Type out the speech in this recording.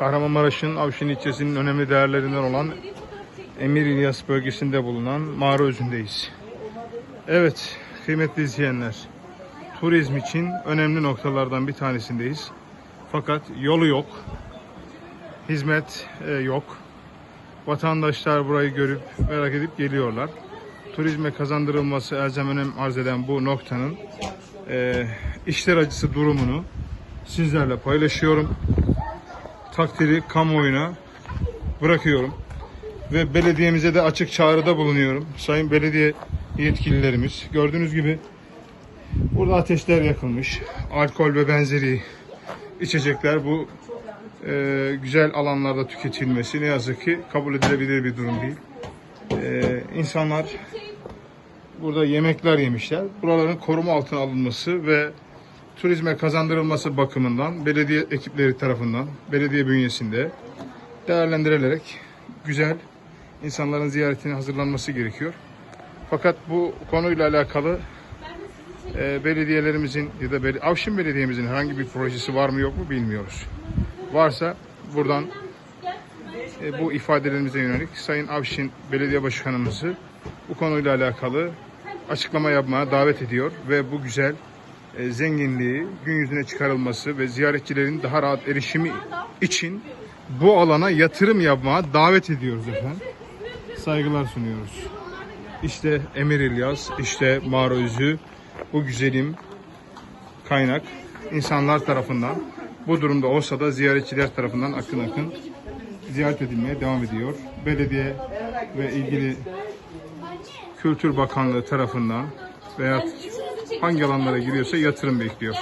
Kahramanmaraş'ın Avşin ilçesinin önemli değerlerinden olan Emir İlyas bölgesinde bulunan mağara özündeyiz. Evet, kıymetli izleyenler, turizm için önemli noktalardan bir tanesindeyiz. Fakat yolu yok, hizmet e, yok. Vatandaşlar burayı görüp merak edip geliyorlar. Turizme kazandırılması elzem önem arz eden bu noktanın e, işler acısı durumunu sizlerle paylaşıyorum. Takdiri kamuoyuna bırakıyorum. Ve belediyemize de açık çağrıda bulunuyorum. Sayın belediye yetkililerimiz. Gördüğünüz gibi burada ateşler yakılmış. Alkol ve benzeri içecekler bu e, güzel alanlarda tüketilmesi ne yazık ki kabul edilebilir bir durum değil. E, insanlar burada yemekler yemişler. Buraların koruma altına alınması ve turizme kazandırılması bakımından belediye ekipleri tarafından belediye bünyesinde değerlendirilerek güzel insanların ziyaretine hazırlanması gerekiyor. Fakat bu konuyla alakalı e, belediyelerimizin ya da bel- Avşin Belediye'mizin herhangi bir projesi var mı yok mu bilmiyoruz. Varsa buradan e, bu ifadelerimize yönelik Sayın Avşin Belediye Başkanımızı bu konuyla alakalı açıklama yapmaya davet ediyor ve bu güzel zenginliği gün yüzüne çıkarılması ve ziyaretçilerin daha rahat erişimi için bu alana yatırım yapmaya davet ediyoruz efendim. Saygılar sunuyoruz. İşte Emir İlyas, işte Mağara Özü, bu güzelim kaynak insanlar tarafından bu durumda olsa da ziyaretçiler tarafından akın akın ziyaret edilmeye devam ediyor. Belediye ve ilgili Kültür Bakanlığı tarafından veya hangi alanlara giriyorsa yatırım bekliyor.